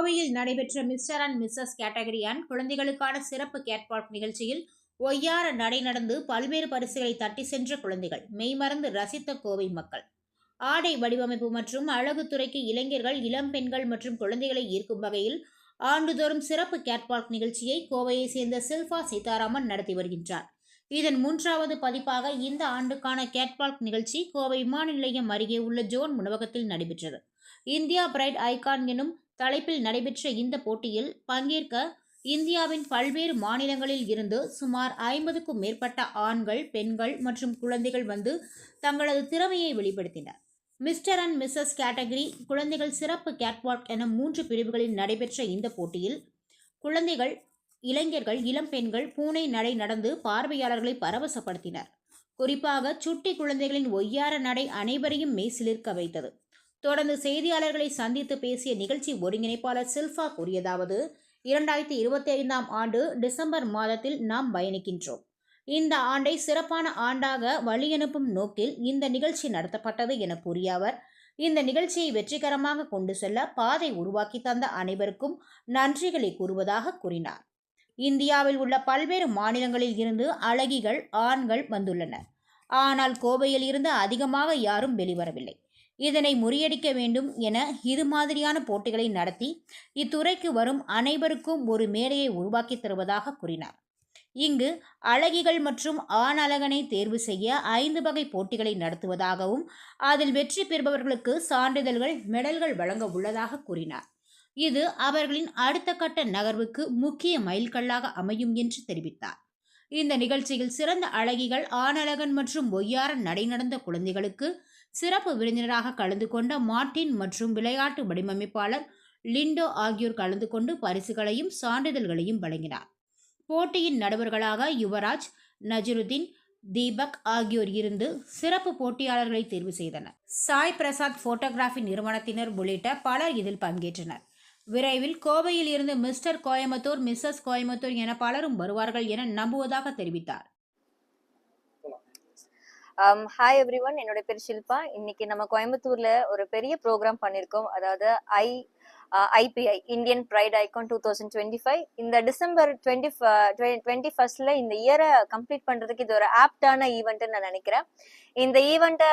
கோவையில் நடைபெற்ற mister and missus category and குழந்தைகளுக்கான சிறப்பு கேட்வாக் நிகழ்ச்சியில் ஒய்யார நடை நடந்து பல்வேறு பரிசுகளை தட்டி சென்ற குழந்தைகள். மெய்மறந்து ரசித்த கோவை மக்கள். ஆடை வடிவமைப்பு மற்றும் அழகுத்துறைக்கு இளைஞர்கள் இளம் பெண்கள் மற்றும் குழந்தைகளை ஈர்க்கும் வகையில் ஆண்டுதோறும் சிறப்பு கேட்வாக் நிகழ்ச்சியை கோவையை சேர்ந்த சில்பா சீதாராமன் நடத்தி வருகின்றார். இதன் மூன்றாவது பதிப்பாக இந்த ஆண்டுக்கான கேட்வாக் நிகழ்ச்சி கோவை விமான நிலையம் அருகே உள்ள ஜோன் உணவகத்தில் நடைபெற்றது. இந்தியா பிரைட் ஐகான் எனும் தலைப்பில் நடைபெற்ற இந்த போட்டியில் பங்கேற்க இந்தியாவின் பல்வேறு மாநிலங்களில் இருந்து சுமார் ஐம்பதுக்கும் மேற்பட்ட ஆண்கள் பெண்கள் மற்றும் குழந்தைகள் வந்து தங்களது திறமையை வெளிப்படுத்தினர். மிஸ்டர் அண்ட் மிஸ்ஸஸ் கேட்டகரி குழந்தைகள் சிறப்பு கேட்வாக் என மூன்று பிரிவுகளில் நடைபெற்ற இந்த போட்டியில் குழந்தைகள் இளைஞர்கள் இளம் பெண்கள் பூனை நடை நடந்து பார்வையாளர்களை பரவசப்படுத்தினர். குறிப்பாக சுட்டி குழந்தைகளின் ஒய்யார நடை அனைவரையும் மெய்சிலிர்க்க வைத்தது. தொடர்ந்து செய்தியாளர்களை சந்தித்து பேசிய நிகழ்ச்சி ஒருங்கிணைப்பாளர் சில்ஃபா கூறியதாவது இரண்டாயிரத்தி இருபத்தி ஐந்தாம் ஆண்டு டிசம்பர் மாதத்தில் நாம் பயணிக்கின்றோம். இந்த ஆண்டை சிறப்பான ஆண்டாக வழியனுப்பும் நோக்கில் இந்த நிகழ்ச்சி நடத்தப்பட்டது என கூறிய அவர் இந்த நிகழ்ச்சியை வெற்றிகரமாக கொண்டு செல்ல பாதை உருவாக்கி தந்த அனைவருக்கும் நன்றிகளை கூறுவதாக கூறினார். இந்தியாவில் உள்ள பல்வேறு மாநிலங்களில் இருந்து அழகிகள் ஆண்கள் வந்துள்ளனர். ஆனால் கோவையில் இருந்து அதிகமாக யாரும் வெளிவரவில்லை. இதனை முறியடிக்க வேண்டும் என இது மாதிரியான போட்டிகளை நடத்தி இத்துறைக்கு வரும் அனைவருக்கும் ஒரு மேடையை உருவாக்கி தருவதாக கூறினார். இங்கு அழகிகள் மற்றும் ஆண் அழகனை தேர்வு செய்ய ஐந்து வகை போட்டிகளை நடத்துவதாகவும் அதில் வெற்றி பெறுபவர்களுக்கு சான்றிதழ்கள் மெடல்கள் வழங்க உள்ளதாக கூறினார். இது அவர்களின் அடுத்த கட்ட நகர்வுக்கு முக்கிய மைல்கல்லாக அமையும் என்று தெரிவித்தார். இந்த நிகழ்ச்சியில் சிறந்த அழகிகள் ஆணழகன் மற்றும் ஒய்யாரன் நடை நடந்த குழந்தைகளுக்கு சிறப்பு விருந்தினராக கலந்து கொண்ட மார்டின் மற்றும் விளையாட்டு வடிவமைப்பாளர் லிண்டோ ஆகியோர் கலந்து கொண்டு பரிசுகளையும் சான்றிதழ்களையும் வழங்கினார். போட்டியின் நடுவர்களாக யுவராஜ் நஜருதீன் தீபக் ஆகியோர் இருந்து சிறப்பு போட்டியாளர்களை தேர்வு செய்தனர். சாய் பிரசாத் போட்டோகிராஃபி நிறுவனத்தினர் உள்ளிட்ட பலர் இதில் பங்கேற்றனர். விரைவில் கோவையில் இருந்து மிஸ்டர் கோயம்புத்தூர் மிஸ்ஸஸ் கோயம்புத்தூர் என பலரும் வருவார்கள் என நம்புவதாக தெரிவித்தார். ஹாய் எவ்ரி ஒன் என்னோட பேர் ஷில்பா. இன்னைக்கு நம்ம கோயம்புத்தூர்ல ஒரு பெரிய ப்ரோக்ராம் பண்ணியிருக்கோம் அதாவது I IPI Indian pride icon two thousand twenty five இந்த டிசம்பர் டுவெண்ட்டி டுவெண்ட்டி ஃபர்ஸ்ட்ல இந்த இயரை கம்ப்ளீட் பண்றதுக்கு இது ஒரு ஆப்டான ஈவெண்ட்னு நான் நினைக்கிறேன். இந்த ஈவெண்ட்டை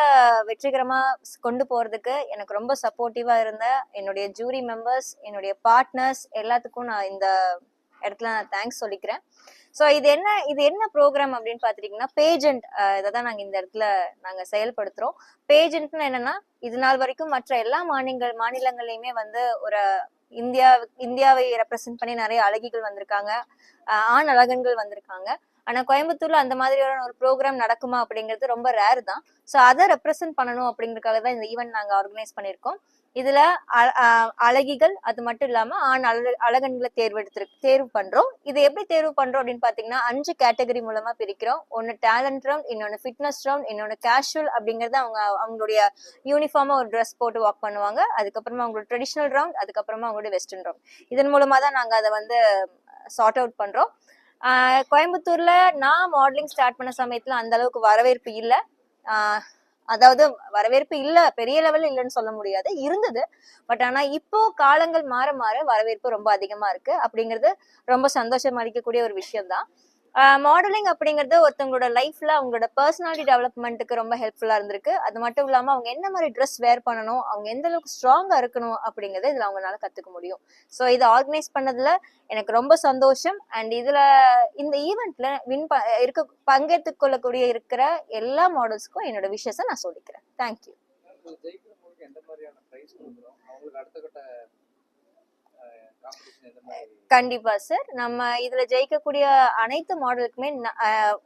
வெற்றிகரமா கொண்டு போறதுக்கு எனக்கு ரொம்ப சப்போர்ட்டிவா இருந்த என்னுடைய ஜூரி மெம்பர்ஸ் என்னுடைய பார்ட்னர்ஸ் எல்லாத்துக்கும் நான் இந்த இடத்துல நான் தேங்க்ஸ் சொல்லிக்கிறேன். ஸோ இது என்ன இது என்ன ப்ரோக்ராம் அப்படின்னு பார்த்துட்டீங்கன்னா பேஜெண்ட் இதை தான் நாங்கள் இந்த இடத்துல நாங்கள் செயல்படுத்துகிறோம் பேஜெண்ட்னு என்னன்னா இது நாள் வரைக்கும் மற்ற எல்லா மாநிலங்கள் மாநிலங்களையுமே வந்து ஒரு இந்தியா இந்தியாவை ரெப்ரசென்ட் பண்ணி நிறைய அழகிகள் வந்திருக்காங்க. ஆண் அழகன்கள் வந்திருக்காங்க. ஆனா கோயம்புத்தூர்ல அந்த மாதிரியான ஒரு ப்ரோக்ராம் நடக்குமா அப்படிங்கிறது ரொம்ப ரேர் தான். ஸோ அதை ரெப்ரசென்ட் பண்ணணும் அப்படிங்கறதுக்காக தான் இந்த ஈவெண்ட் நாங்கள் ஆர்கனைஸ் பண்ணியிருக்கோம். இதுல அழகிகள் அது மட்டும் இல்லாம ஆண் அழ அழகன்களை தேர்வெடுத்து தேர்வு பண்றோம். இதை எப்படி தேர்வு பண்றோம் அப்படின்னு பாத்தீங்கன்னா அஞ்சு கேட்டகரி மூலமா பிரிக்கிறோம். ஒன்னு டேலண்ட் ரவுண்ட் இன்னொன்னு ஃபிட்னஸ் ரவுண்ட் இன்னொன்னு கேஷுவல் அப்படிங்கறது அவங்க அவங்களுடைய யூனிஃபார்மா ஒரு ட்ரெஸ் போட்டு வாக் பண்ணுவாங்க. அதுக்கப்புறமா அவங்களோட ட்ரெடிஷ்னல் ரவுண்ட் அதுக்கப்புறமா அவங்களோட வெஸ்டர்ன் ரவுண்ட் இதன் மூலமா தான் நாங்க அதை வந்து சார்ட் அவுட் பண்றோம். கோயம்புத்தூர்ல நான் மாடலிங் ஸ்டார்ட் பண்ண சமயத்துல அந்த அளவுக்கு வரவேற்பு இல்லை. அதாவது வரவேற்பு இல்ல பெரிய லெவல்ல இல்லைன்னு சொல்ல முடியாது. இருந்தது. பட் ஆனா இப்போ காலங்கள் மாற மாற வரவேற்பு ரொம்ப அதிகமா இருக்கு. அப்படிங்கிறது ரொம்ப சந்தோஷம் அளிக்கக்கூடிய ஒரு விஷயம் தான் மாடலிங் அப்படிங்கிறது ஒருத்தவங்களோட லைஃப்ல அவங்களோட பர்சனாலிட்டி டெவலப்மெண்ட்டுக்கு ரொம்ப ஹெல்ப்ஃபுல்லா இருந்திருக்கு. அது மட்டும் இல்லாம அவங்க என்ன மாதிரி ட்ரெஸ் வேர் பண்ணணும் அவங்க எந்த அளவுக்கு ஸ்ட்ராங்கா இருக்கணும் அப்படிங்கறத இதுல அவங்களால கத்துக்க முடியும். ஸோ இதை ஆர்கனைஸ் பண்ணதுல எனக்கு ரொம்ப சந்தோஷம். அண்ட் இதுல இந்த ஈவெண்ட்ல வின் இருக்க பங்கேற்று கொள்ளக்கூடிய இருக்கிற எல்லா மாடல்ஸ்க்கும் என்னோட விஷயத்தை நான் சொல்லிக்கிறேன். தேங்க்யூ கண்டிப்பா சார் நம்ம இதுல ஜெயிக்கக்கூடிய அனைத்து மாடலுக்குமே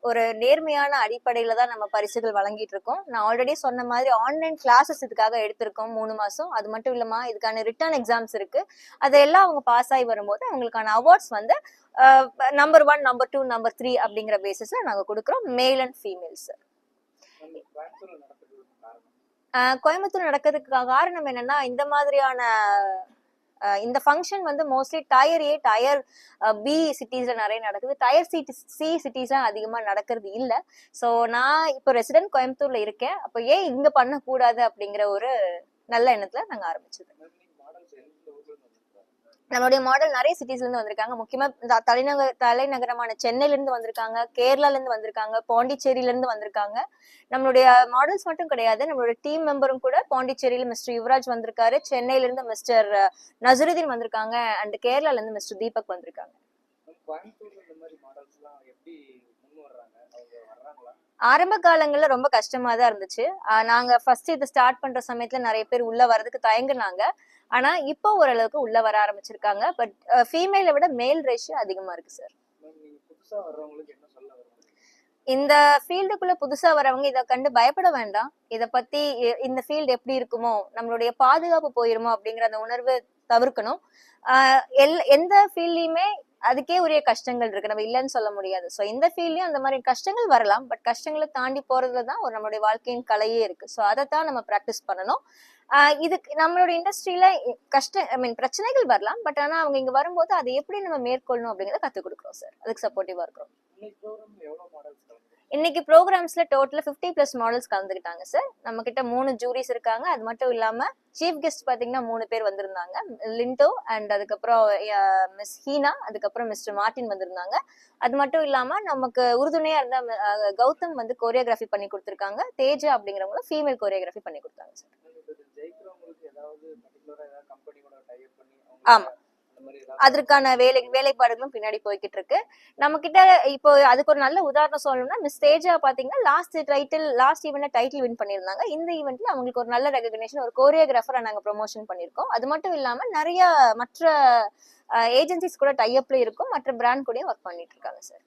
ஒரு நேர்மையான அடிப்படையில தான் நம்ம பரிசுகள் வழங்கிட்டு இருக்கோம். நான் ஆல்ரெடி சொன்ன மாதிரி ஆன்லைன் கிளாஸஸ் இதுக்காக எடுத்திருக்கோம் மூணு மாசம். அது மட்டும் இல்லாம இதுக்கான ரிட்டர்ன் எக்ஸாம்ஸ் இருக்கு. அதெல்லாம் அவங்க பாஸ் ஆகி வரும்போது அவங்களுக்கான அவார்ட்ஸ் வந்து number one number two number three அப்படிங்கிற பேசிஸ்ல நாங்க கொடுக்குறோம். Male and female sir Coimbatore நடக்கிறதுக்கு காரணம் என்னன்னா இந்த மாதிரியான இந்த ஃபங்க்ஷன் வந்து mostly tier A tier B சிட்டிஸ்ல நிறைய நடக்குது. டயர் சி சி சிட்டிஸ்லாம் அதிகமாக நடக்கிறது இல்லை. ஸோ நான் இப்போ ரெசிடென்ட் கோயம்புத்தூர்ல இருக்கேன். அப்போ ஏன் இங்க பண்ணக்கூடாது அப்படிங்கிற ஒரு நல்ல எண்ணத்துல நாங்கள் ஆரம்பிச்சது நம்மளுடைய மாடல் நிறைய சிட்டிஸ்ல இருந்து வந்திருக்காங்க. முக்கியமா தலைநகர் தலைநகரமான சென்னையில இருந்து வந்திருக்காங்க கேரளால இருந்து வந்திருக்காங்க பாண்டிச்சேரியில இருந்து வந்திருக்காங்க. நம்மளுடைய மாடல்ஸ் மட்டும் கிடையாது நம்மளுடைய டீம் மெம்பரும் கூட பாண்டிச்சேரியில மிஸ்டர் யுவராஜ் வந்திருக்காரு சென்னையில இருந்து மிஸ்டர் நசருதீன் வந்திருக்காங்க அண்ட் கேரளால இருந்து மிஸ்டர் தீபக் வந்திருக்காங்க கோயம்புத்தூர்ல இந்த மாதிரி மாடல்ஸ்லாம் எப்படி முன் வர்றாங்க அவங்க வர்றாங்களா ஆரம்ப காலங்கள்ல ரொம்ப கஷ்டமா தான் இருந்துச்சு நாங்க ஃபர்ஸ்ட் இதை ஸ்டார்ட் பண்ற சமயத்துல நிறைய பேர் உள்ள வர்றதுக்கு தயங்குனாங்க. ஆனா இப்போ ஓரளவுக்கு உள்ள வர ஆரம்பிச்சிருக்காங்க. பட் ஃபீமேலை விட மேல் ரேஷியோ அதிகமா இருக்கு சார் இந்த ஃபீல்டுக்குள்ள புதுசா வரவங்க இதை கண்டு பயப்பட வேண்டாம். இத பத்தி இந்த ஃபீல்டு எப்படி இருக்குமோ நம்மளுடைய பாதுகாப்பு போயிருமோ அப்படிங்கிற அந்த உணர்வு தவிர்க்கணும். எல்- எந்த ஃபீல்ட்லயுமே அதுக்கே உரிய கஷ்டங்கள் இருக்கு. நம்ம இல்லைன்னு சொல்ல முடியாது. ஸோ இந்த ஃபீல்ட்லயும் அந்த மாதிரி கஷ்டங்கள் வரலாம். பட் கஷ்டங்களை தாண்டி போறதுல தான் ஒரு நம்மளுடைய வாழ்க்கையின் கலையே இருக்கு. ஸோ அதை தான் நம்ம ப்ராக்டிஸ் பண்ணணும். இதுக்கு நம்மளோட இண்டஸ்ட்ரியில கஷ்ட ஐ மீன் பிரச்சனைகள் வரலாம். பட் ஆனால் அவங்க இங்க வரும்போது அதை எப்படி நம்ம மேற்கொள்ளணும் அப்படிங்கிறத கத்துக் கொடுக்குறோம் சார் அதுக்கு சப்போர்ட்டிவா இருக்கிறோம். இன்னைக்கு ப்ரோக்ராம்ஸ்ல டோட்டலா 50 பிளஸ் மாடல்ஸ் கலந்துக்கிட்டாங்க சார் நம்ம கிட்ட மூணு ஜூரிஸ் இருக்காங்க. அது மட்டும் இல்லாம சீஃப் கெஸ்ட் பாத்தீங்கன்னா மூணு பேர் வந்திருந்தாங்க. லிண்டோ அண்ட் அதுக்கப்புறம் மிஸ் ஹீனா அதுக்கப்புறம் மிஸ்டர் மார்டின் வந்திருந்தாங்க. அது மட்டும் இல்லாம நமக்கு உறுதுணையா இருந்த கௌதம் வந்து கோரியோகிராஃபி பண்ணி கொடுத்திருக்காங்க. தேஜா அப்படிங்கிறவங்க ஃபீமேல் கோரியோகிராஃபி பண்ணி கொடுத்தாங்க சார் ஆமா. அவங்க அந்த மாதிரி ஏதாவது அதற்கான வேலை வேலைப்பாடுகளும் பின்னாடி போய்கிட்டு இருக்கு நம்ம கிட்ட இப்போ அதுக்கு ஒரு நல்ல உதாரணம் சொல்லணும்னா மிஸ் தேஜா பாத்தீங்கன்னா லாஸ்ட் டைட்டில் லாஸ்ட் ஈவெண்ட்ல டைட்டில் வின் பண்ணியிருந்தாங்க. இந்த ஈவெண்ட்ல அவங்களுக்கு ஒரு நல்ல ரெகக்னேஷன் ஒரு கோரியோகிராஃபரை நாங்க ப்ரொமோஷன் பண்ணிருக்கோம் அது மட்டும் இல்லாம நிறைய மற்ற ஏஜென்சிஸ் கூட டைஅப்ல இருக்கும். மற்ற பிராண்ட் கூடயும் ஒர்க் பண்ணிட்டு இருக்காங்க சார்